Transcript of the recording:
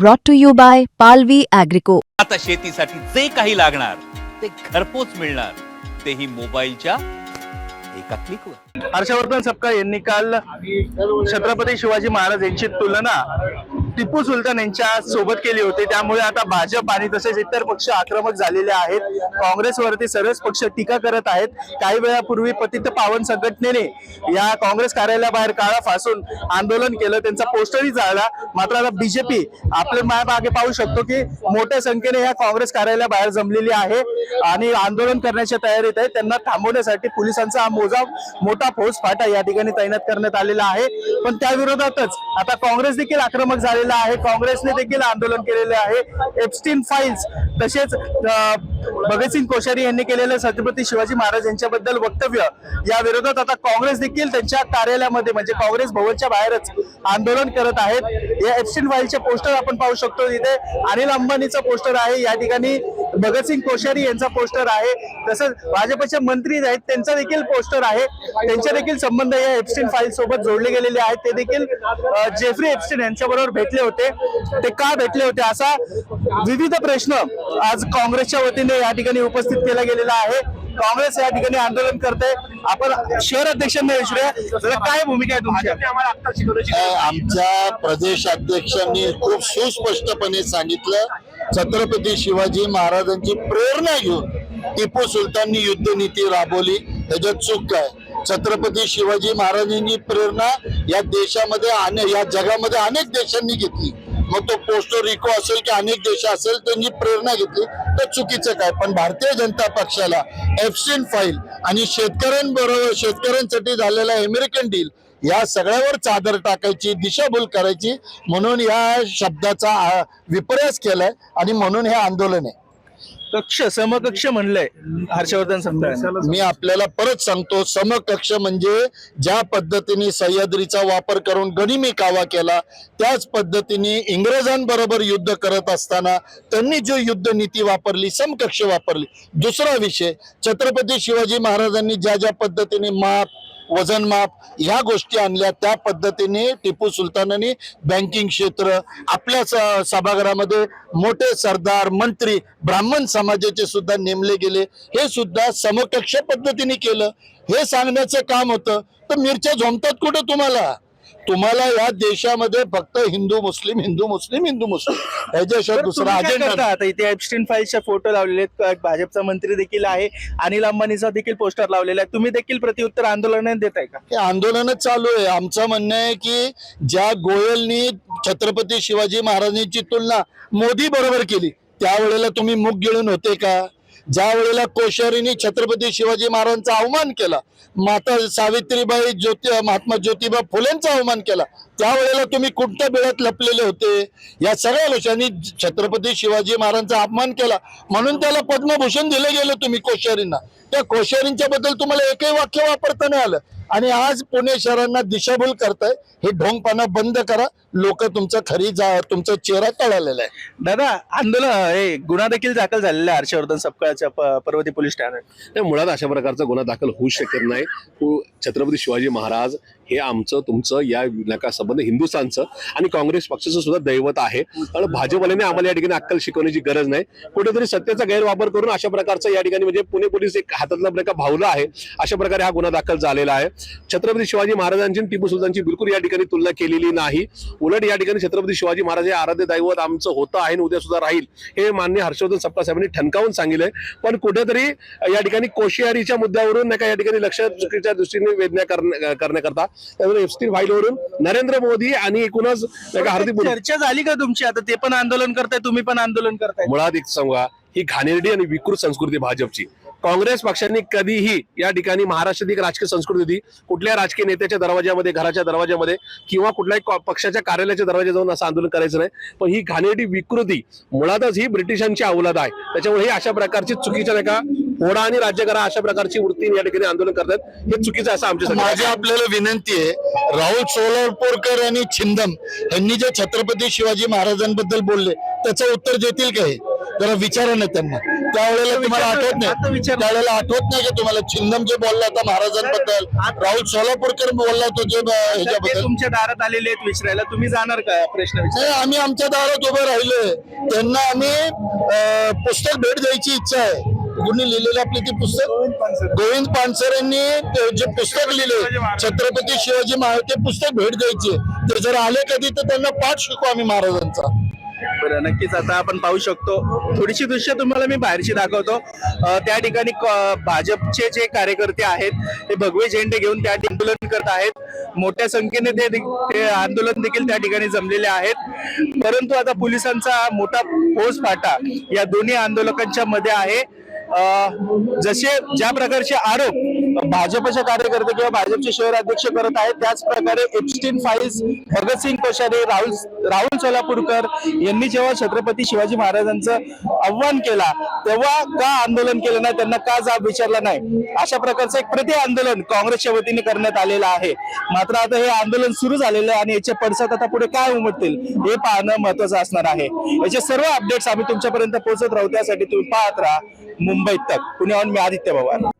brought to you by Palvi Agrico. आता शेतीसाठी जे काही लागणार ते घरपोच मिळणार तेही मोबाईलच्या एका क्लिकवर हर्षवर्धन सपकाळ यांनी काल छत्रपती शिवाजी महाराज यांची तुलना टिपू सुलतान यांच्या सोबत केली होती. त्यामुळे आता भाजप आणि तसेच इतर पक्ष आक्रमक झालेले आहेत. काँग्रेसवरती सर्वच पक्ष टीका करत आहेत. काही वेळापूर्वी पतित पावन संघटनेने या काँग्रेस कार्यालयाबाहेर काळा फासून आंदोलन केलं. त्यांचा पोस्टरही जाळला. मात्र आता बीजेपी आपल्या मा- मागे पाहू शकतो की मोठ्या संख्येने या काँग्रेस कार्यालयाबाहेर जमलेली आहे आणि आंदोलन करण्याच्या तयारीत आहे. त्यांना थांबवण्यासाठी पोलिसांचा हा मोजा मोठा फौज फाटा या ठिकाणी तैनात करण्यात आलेला आहे. पण त्या विरोधातच आता काँग्रेस देखील आक्रमक झालेला आहे. काँग्रेसने देखील आंदोलन केलेले आहे. एप्स्टीन फाईल्स तसेच भगतसिंग कोश्यारी यांनी केलेलं छत्रपती शिवाजी महाराज यांच्याबद्दल वक्तव्य या विरोधात आता काँग्रेस देखील त्यांच्या कार्यालयामध्ये म्हणजे काँग्रेस भवनच्या बाहेरच आंदोलन करत आहेत. या एप्स्टीन फाईलचे पोस्टर आपण पाहू शकतो इथे. अनिल अंबानीचं पोस्टर आहे. या ठिकाणी भगतसिंग कोश्यारी यांचा पोस्टर आहे. तसंच भाजपचे मंत्री आहेत त्यांचा देखील पोस्टर आहे. त्यांचे देखील संबंध या एप्स्टीन फाईल सोबत जोडले गेलेले आहेत. ते देखील जेफ्री एप्स्टीन यांच्याबरोबर भेटले होते. ते का भेटले होते असा विविध प्रश्न आज काँग्रेसच्या वतीने या ठिकाणी उपस्थित केला गेलेला आहे. काँग्रेस या ठिकाणी आंदोलन करते आपण शहर अध्यक्षांना विचारूया. दादा, काय भूमिका आहे तुमची आमच्या प्रदेश अध्यक्षांनी खूप सुस्पष्टपणे सांगितलं. छत्रपती शिवाजी महाराजांची प्रेरणा घेऊन टिपू सुलताननी युद्ध नीती राबवली. ह्याच्यात चूक काय? छत्रपती शिवाजी महाराजांची प्रेरणा या देशामध्ये अने या जगामध्ये अनेक देशांनी घेतली. मग तो पोस्टो रिको असेल की अनेक देश असेल त्यांनी प्रेरणा घेतली. तर चुकीचं काय? पण भारतीय जनता पक्षाला एफसीन फाईल आणि शेतकऱ्यांबरोबर शेतकऱ्यांसाठी झालेला अमेरिकन डील या सगळ्यावर चादर टाकायची दिशाभूल करायची म्हणून या शब्दाचा विपर्यास केलाय आणि म्हणून हे आंदोलन आहे. कक्ष समकक्ष म्हणलंय हर्षवर्धन मी आपल्याला परत सांगतो समकक्ष म्हणजे ज्या पद्धतीने सह्याद्रीचा वापर करून गनिमी कावा केला त्याच पद्धतीने इंग्रजांबरोबर युद्ध करत असताना त्यांनी जो युद्ध नीती वापरली समकक्ष वापरली. दुसरा विषय छत्रपती शिवाजी महाराजांनी ज्या ज्या पद्धतीने माप वजन माप ह्या गोष्टी आणल्या त्या पद्धतीने टिपू सुलतानांनी बँकिंग क्षेत्र आपल्या स- सभागृहामध्ये मोठे सरदार मंत्री ब्राह्मण समाजाचे सुद्धा नेमले गेले. हे सुद्धा समकक्ष पद्धतीने केलं. हे सांगण्याचं काम होतं. तर मिरच्या झोमतात कुठं तुम्हाला? तुम्हाला या देशामध्ये फक्त हिंदू मुस्लिम हिंदू मुस्लिम हिंदू मुस्लिम. ह्याच्याशिवाय दुसरा अजेंडा. आता इथे एप्स्टीन फाईलचे फोटो लावलेले आहेत. भाजपचा मंत्री देखील आहे. अनिल अंबानीचा देखील पोस्टर लावलेला आहे. तुम्ही देखील प्रत्युत्तर आंदोलन देत आहे का? हे आंदोलनच चालू आहे. आमचं म्हणणं आहे की ज्या गोयलनी छत्रपती शिवाजी महाराजांची तुलना मोदी बरोबर केली त्यावेळेला तुम्ही मुख गिळून होते का? ज्या वेळेला कोश्यारीने छत्रपती शिवाजी महाराजांचा अवमान केला माता सावित्रीबाई ज्योती महात्मा ज्योतिबा फुलेंचा अवमान केला त्यावेळेला तुम्ही कुठच्या बेळात लपलेले होते. या सगळ्या लोकांनी छत्रपती शिवाजी महाराजांचा अपमान केला. म्हणून त्याला पद्मभूषण दिलं गेलं तुम्ही कोश्यारींना. त्या कोश्यारींच्या बद्दल तुम्हाला एकही वाक्य वापरता नाही आलं. आणि आज पुणे शहरांना दिशाभूल करताय. हे ढोंगपणा बंद करा. लोक तुमचा खरी जा तुमचा चेहरा तळालेला आहे. दादा आंदोलन हे गुन्हा देखील दाखल झालेला आहे हर्षवर्धन सपकाळच्या पर्वती पोलीस ठाण्यात. नाही मुळात अशा प्रकारचा गुन्हा दाखल होऊ शकत नाही. छत्रपती शिवाजी महाराज हे आमचं तुमचं या नकासंबंध संबंध हिंदुस्थानचं आणि काँग्रेस पक्षाचं सुद्धा दैवत आहे. कारण भाजपवाल्याने आम्हाला या ठिकाणी अक्कल शिकवण्याची गरज नाही. कुठेतरी सत्तेचा गैरवापर करून अशा प्रकारचा या ठिकाणी म्हणजे पुणे पोलीस एक हातातला प्रकार भावला आहे. अशा प्रकारे हा गुन्हा दाखल झालेला आहे. छत्रपती शिवाजी महाराजांची टिपू सुलतानची बिलकुल या ठिकाणी तुलना केलेली नाही. उलट या ठिकाणी छत्रपती शिवाजी महाराज हे आराध्य दैवत आमचं होतं आहे आणि उद्या सुद्धा राहील हे मान्य हर्षवर्धन सप्पा साहेबांनी ठणकावून सांगितलंय. पण कुठेतरी या ठिकाणी कोशियारीच्या मुद्द्यावरून नाही का या ठिकाणी लक्ष चुकीच्या दृष्टीने वेदना करण्या- करण्याकरता त्यामुळे एफस्टीन फाईलवरून नरेंद्र मोदी आणि एकूणच हार्दिक चर्चा झाली का तुमची? आता ते पण आंदोलन करताय तुम्ही पण आंदोलन करताय. मुळात एक सांगा ही घाणेरडी आणि विकृत संस्कृती भाजपची. काँग्रेस पक्षांनी कधीही या ठिकाणी महाराष्ट्रात एक राजकीय संस्कृती होती. कुठल्या राजकीय नेत्याच्या दरवाज्यामध्ये घराच्या दरवाज्यामध्ये किंवा कुठल्याही पक्षाच्या कार्यालयाच्या दरवाजा जाऊन असं आंदोलन करायचं नाही. पण ही घाणेरडी विकृती मुळातच ही ब्रिटिशांची अवलाद आहे. त्याच्यामुळे ही अशा प्रकारची चुकीच्या नाही का फोडा आणि राज्य करा अशा प्रकारची वृत्ती या ठिकाणी आंदोलन करतात. हे चुकीचं आहे असं आमच्या माझी आपल्याला विनंती आहे राहुल सोलापूरकर आणि छिंदम यांनी जे छत्रपती शिवाजी महाराजांबद्दल बोलले त्याचं उत्तर देतील का हे? जरा विचारा ना त्यांना. त्यावेळेला तुम्हाला आठवत नाही. त्यावेळेला आठवत नाही की तुम्हाला छिंदम जे बोलला होता महाराजांबद्दल? राहुल सोलापूरकर बोलला होता जे ह्याच्याबद्दल. तुमच्या दारात आलेले आहेत विचारायला तुम्ही जाणार का प्रश्न विचार नाही आम्ही आमच्या दारात उभे राहिलोय. त्यांना आम्ही पुस्तक भेट द्यायची इच्छा आहे. कुणी लिहिलेलं आपली ती पुस्तक? गोविंद पानसर यांनी ते जे पुस्तक लिहिले छत्रपती शिवाजी महाराज ते पुस्तक भेट द्यायची. ते जर आले कधी तर त्यांना पाठ शिकू आम्ही महाराजांचा. बरं नक्कीच आता आपण पाहू शकतो. थोडीशी दृश्य तुम्हाला मी बाहेरची दाखवतो. त्या ठिकाणी भाजपचे जे कार्यकर्ते आहेत ते भगवे झेंडे घेऊन त्या आंदोलन करत आहेत. मोठ्या संख्येने ते आंदोलन देखील त्या ठिकाणी जमलेले आहेत. परंतु आता पोलिसांचा मोठा फौज फाटा या दोन्ही आंदोलकांच्या मध्ये आहे. जसे ज्या प्रकारचे आरोप भाजपचे कार्यकर्ते किंवा भाजपचे शहर अध्यक्ष करत आहेत त्याच प्रकारे एप्स्टीन फाईल्स भगतसिंग कोश्यारी राहुल राहुल सोलापूरकर यांनी जेव्हा छत्रपती शिवाजी महाराजांचं आव्हान केला तेव्हा का आंदोलन केलं नाही त्यांना का जाब विचारला नाही? अशा प्रकारचं एक प्रति आंदोलन काँग्रेसच्या वतीने करण्यात आलेलं आहे. मात्र आता हे आंदोलन सुरू झालेलं आहे आणि याचे पडसाद आता पुढे काय उमटतील हे पाहणं महत्वाचं असणार आहे. याचे सर्व अपडेट्स आम्ही तुमच्यापर्यंत पोहोचत राहू त्यासाठी तुम्ही पाहत राहा. मुंबईत तक. पुण्याहून मी आदित्य पवार.